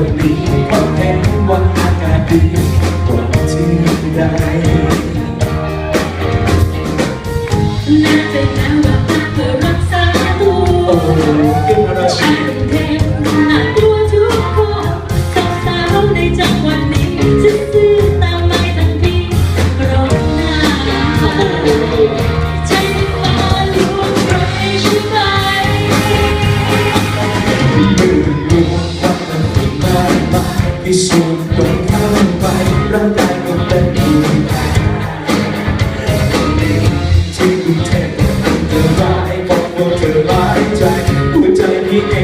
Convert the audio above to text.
ันดีก็เห็นว่าอากาศดีกว่าที่ใดน่าจะนานว่าเธอรักษาตัวโอ้เป็เทพนากลัวทุกคนกัสาวในจังหวันี้ซื้อตามไม่ทันทีรอหน้า พิสูจน์ตรงข้ามไปร่างกายก็เป็นผู้แพ้ที่กรุงเทพเธอร้ายบอกว่าเธอร้ายใจหัวใจนี้เอง